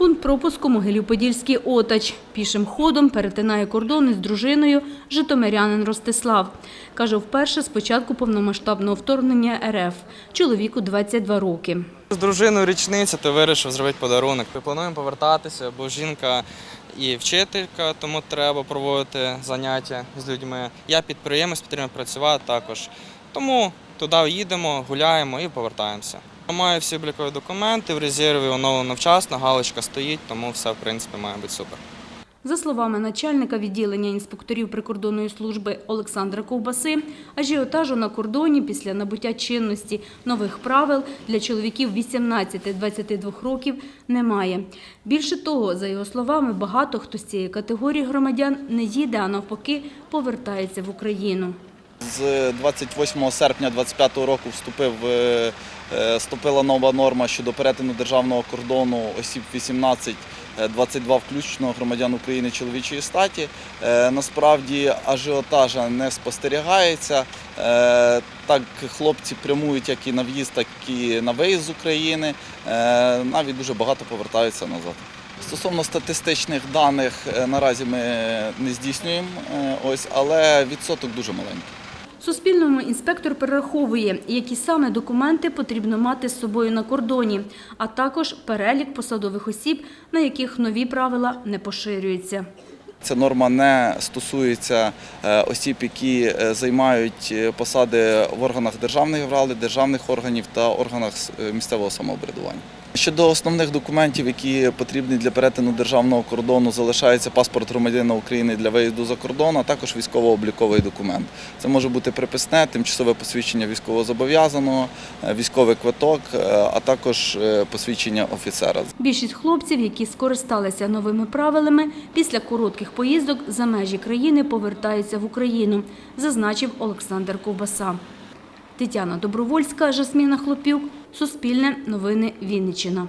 Пункт пропуску Могилів-Подільський Отач. Пішим ходом перетинає кордон із дружиною житомирянин Ростислав. Каже, вперше з початку повномасштабного вторгнення РФ. Чоловіку 22 роки. З дружиною річниця, то вирішив зробити подарунок. Ми плануємо повертатися, бо жінка і вчителька, тому треба проводити заняття з людьми. Я підприємець, потрібно працювати також. Тому туди їдемо, гуляємо і повертаємося. Маю всі облікові документи в резерві, оновлено вчасно, галочка стоїть, тому все в принципі має бути супер. За словами начальника відділення інспекторів прикордонної служби Олександра Ковбаси, ажіотажу на кордоні після набуття чинності нових правил для чоловіків 18-22 років немає. Більше того, за його словами, багато хто з цієї категорії громадян не їде, а навпаки повертається в Україну. З 28 серпня 2025 року вступив, е, е, вступила нова норма щодо перетину державного кордону осіб 18 е, 22 включно громадян України чоловічої статі. Е, Насправді ажіотажа не спостерігається. Е, Так хлопці прямують як і на в'їзд, так і на виїзд з України. Е, Навіть дуже багато повертаються назад. Стосовно статистичних даних, е, наразі ми не здійснюємо, е, ось, але відсоток дуже маленький. Суспільному інспектор перераховує, які саме документи потрібно мати з собою на кордоні, а також перелік посадових осіб, на яких нові правила не поширюються. Ця норма не стосується е, осіб, які е, займають е, посади в органах державної влади, державних органів та органах місцевого самоврядування. Щодо основних документів, які потрібні для перетину державного кордону, залишається паспорт громадянина України для виїзду за кордон, а також військово-обліковий документ. Це може бути приписне, тимчасове посвідчення військовозобов'язаного, військовий квиток, а також посвідчення офіцера. Більшість хлопців, які скористалися новими правилами, після коротких поїздок за межі країни повертаються в Україну, зазначив Олександр Ковбаса. Тетяна Добровольська, Жасміна Хлопюк, Суспільне, Новини Вінниччина.